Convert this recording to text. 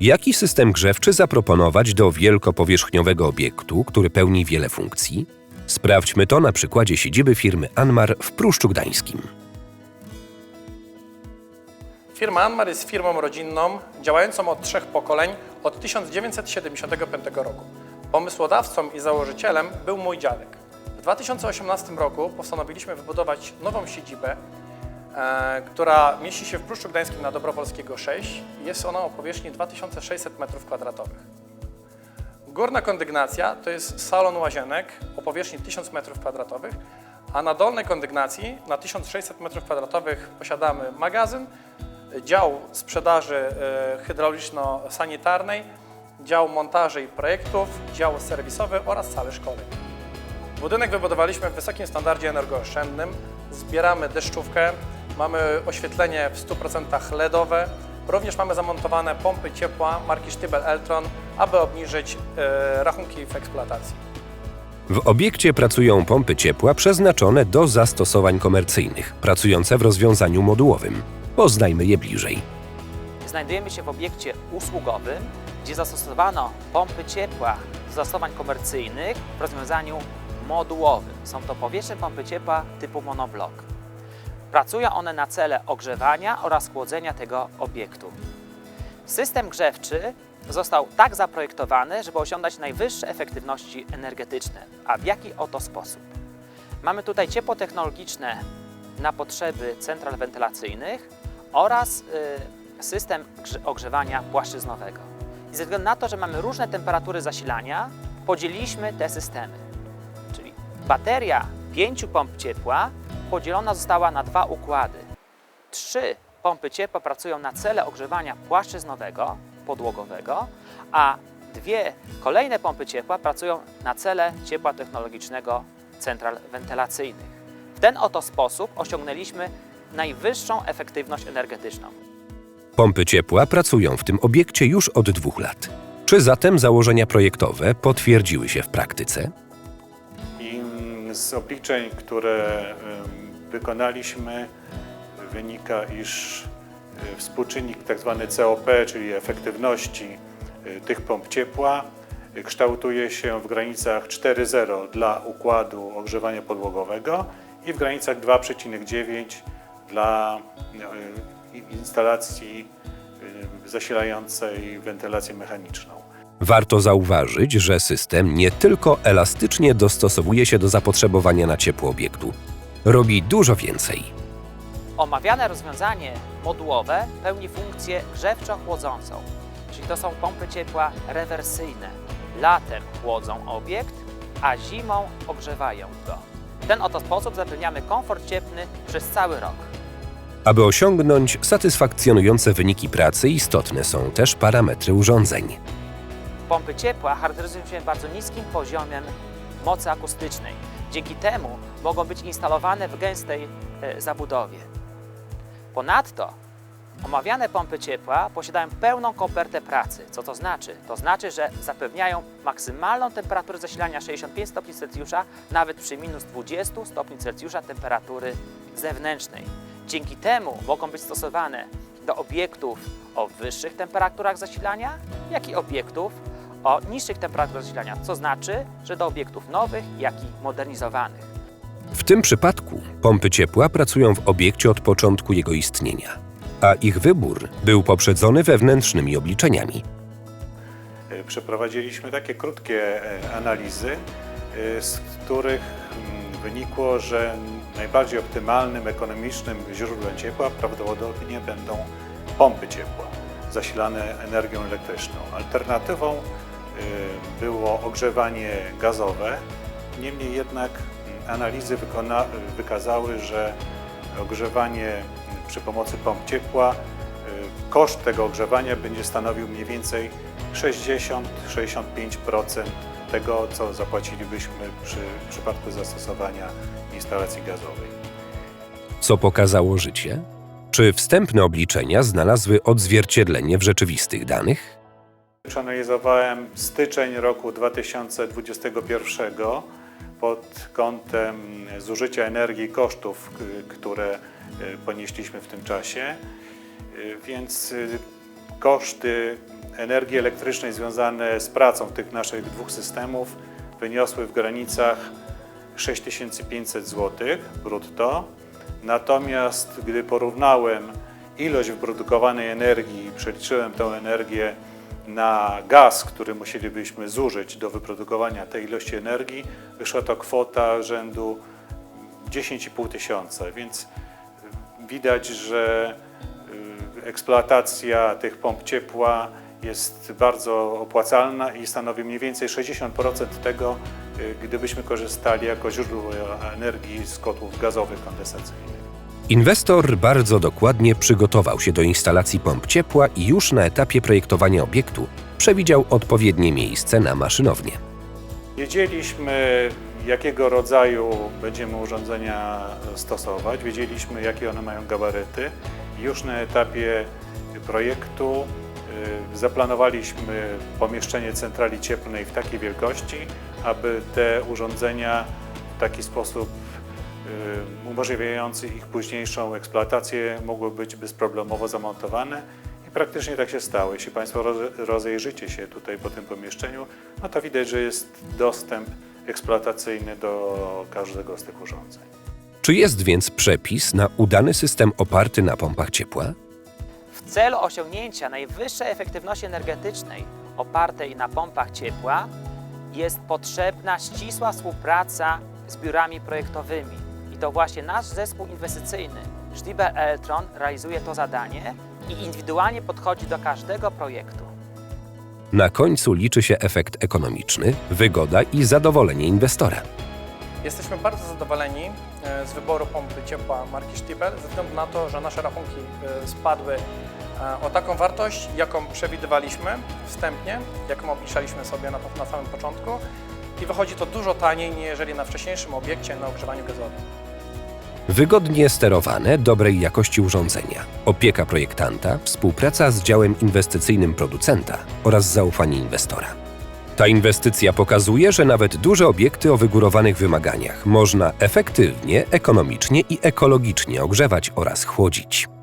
Jaki system grzewczy zaproponować do wielkopowierzchniowego obiektu, który pełni wiele funkcji? Sprawdźmy to na przykładzie siedziby firmy Anmar w Pruszczu Gdańskim. Firma Anmar jest firmą rodzinną działającą od trzech pokoleń od 1975 roku. Pomysłodawcą i założycielem był mój dziadek. W 2018 roku postanowiliśmy wybudować nową siedzibę, która mieści się w Pruszczu Gdańskim na Dobrowolskiego 6. Jest ona o powierzchni 2600 m2. Górna kondygnacja to jest salon łazienek o powierzchni 1000 m2, a na dolnej kondygnacji na 1600 m2 posiadamy magazyn, dział sprzedaży e, hydrauliczno-sanitarnej, dział montaży i projektów, dział serwisowy oraz salę szkoleń. Budynek wybudowaliśmy w wysokim standardzie energooszczędnym, zbieramy deszczówkę, mamy oświetlenie w 100% LEDowe, również mamy zamontowane pompy ciepła marki Sztybel Eltron, aby obniżyć e, rachunki w eksploatacji. W obiekcie pracują pompy ciepła przeznaczone do zastosowań komercyjnych, pracujące w rozwiązaniu modułowym. Poznajmy je bliżej. Znajdujemy się w obiekcie usługowym, gdzie zastosowano pompy ciepła do zastosowań komercyjnych w rozwiązaniu modułowym. Są to powietrzne pompy ciepła typu monoblok. Pracują one na cele ogrzewania oraz chłodzenia tego obiektu. System grzewczy został tak zaprojektowany, żeby osiągać najwyższe efektywności energetyczne. A w jaki oto sposób? Mamy tutaj ciepło technologiczne na potrzeby central wentylacyjnych oraz y, system grze- ogrzewania płaszczyznowego. I ze względu na to, że mamy różne temperatury zasilania, podzieliliśmy te systemy. Czyli bateria pięciu pomp ciepła podzielona została na dwa układy. Trzy pompy ciepła pracują na cele ogrzewania płaszczyznowego, podłogowego, a dwie kolejne pompy ciepła pracują na cele ciepła technologicznego central wentylacyjnych. W ten oto sposób osiągnęliśmy najwyższą efektywność energetyczną. Pompy ciepła pracują w tym obiekcie już od dwóch lat. Czy zatem założenia projektowe potwierdziły się w praktyce? I z obliczeń, które wykonaliśmy, wynika, iż e, współczynnik tzw. COP, czyli efektywności e, tych pomp ciepła, e, kształtuje się w granicach 4,0 dla układu ogrzewania podłogowego i w granicach 2,9 dla instalacji zasilającej wentylację mechaniczną. Warto zauważyć, że system nie tylko elastycznie dostosowuje się do zapotrzebowania na ciepło obiektu, robi dużo więcej. Omawiane rozwiązanie modułowe pełni funkcję grzewczo-chłodzącą, czyli to są pompy ciepła rewersyjne. Latem chłodzą obiekt, a zimą ogrzewają go. W ten oto sposób zapewniamy komfort cieplny przez cały rok. Aby osiągnąć satysfakcjonujące wyniki pracy, istotne są też parametry urządzeń. Pompy ciepła charakteryzują się bardzo niskim poziomem mocy akustycznej. Dzięki temu mogą być instalowane w gęstej e, zabudowie. Ponadto omawiane pompy ciepła posiadają pełną kopertę pracy. Co to znaczy? To znaczy, że zapewniają maksymalną temperaturę zasilania 65 stopni Celsjusza, nawet przy minus 20 stopni Celsjusza temperatury zewnętrznej. Dzięki temu mogą być stosowane do obiektów o wyższych temperaturach zasilania, jak i obiektów o niższych temperaturach zasilania, co znaczy, że do obiektów nowych, jak i modernizowanych. W tym przypadku pompy ciepła pracują w obiekcie od początku jego istnienia, a ich wybór był poprzedzony wewnętrznymi obliczeniami. E, Przeprowadziliśmy takie krótkie e, analizy, e, z których mm, wynikło, że najbardziej optymalnym, ekonomicznym źródłem ciepła prawdopodobnie będą pompy ciepła zasilane energią elektryczną. Alternatywą było ogrzewanie gazowe, niemniej jednak mm, analizy wykona- wykazały, że ogrzewanie mm, przy pomocy pomp ciepła Y, Koszt tego ogrzewania będzie stanowił mniej więcej 60-65% tego, co zapłacilibyśmy przy przypadku zastosowania instalacji gazowej. Co pokazało życie? Czy wstępne obliczenia znalazły odzwierciedlenie w rzeczywistych danych? Przeanalizowałem styczeń roku 2021 pod kątem zużycia energii i kosztów, które y, ponieśliśmy w tym czasie. Y, Więc y, koszty energii elektrycznej związane z pracą tych naszych dwóch systemów wyniosły w granicach 6500 zł brutto. Natomiast gdy porównałem ilość wyprodukowanej energii i przeliczyłem tę energię na gaz, który musielibyśmy zużyć do wyprodukowania tej ilości energii, wyszła to kwota rzędu 10,5 tysiąca, więc widać, że y, eksploatacja tych pomp ciepła jest bardzo opłacalna i stanowi mniej więcej 60% tego, y, gdybyśmy korzystali jako źródło energii z kotłów gazowych kondensacyjnych. Inwestor bardzo dokładnie przygotował się do instalacji pomp ciepła i już na etapie projektowania obiektu przewidział odpowiednie miejsce na maszynownię. Wiedzieliśmy, jakiego rodzaju będziemy urządzenia stosować, wiedzieliśmy, jakie one mają gabaryty. Już na etapie projektu y, zaplanowaliśmy pomieszczenie centrali cieplnej w takiej wielkości, aby te urządzenia w taki sposób umożliwiający ich późniejszą eksploatację mogły być bezproblemowo zamontowane. I praktycznie tak się stało. Jeśli Państwo roze- rozejrzycie się tutaj po tym pomieszczeniu, no to widać, że jest dostęp eksploatacyjny do każdego z tych urządzeń. Czy jest więc przepis na udany system oparty na pompach ciepła? W celu osiągnięcia najwyższej efektywności energetycznej opartej na pompach ciepła jest potrzebna ścisła współpraca z biurami projektowymi. To właśnie nasz zespół inwestycyjny Stieber Eltron realizuje to zadanie i indywidualnie podchodzi do każdego projektu. Na końcu liczy się efekt ekonomiczny, wygoda i zadowolenie inwestora. Jesteśmy bardzo zadowoleni e, z wyboru pompy ciepła marki Stiebel ze względu na to, że nasze rachunki e, spadły e, o taką wartość, jaką przewidywaliśmy wstępnie, jaką obliczaliśmy sobie na, na samym początku i wychodzi to dużo taniej, niż jeżeli na wcześniejszym obiekcie na ogrzewaniu gazowym. Wygodnie sterowane, dobrej jakości urządzenia, opieka projektanta, współpraca z działem inwestycyjnym producenta oraz zaufanie inwestora. Ta inwestycja pokazuje, że nawet duże obiekty o wygórowanych wymaganiach można efektywnie, ekonomicznie i ekologicznie ogrzewać oraz chłodzić.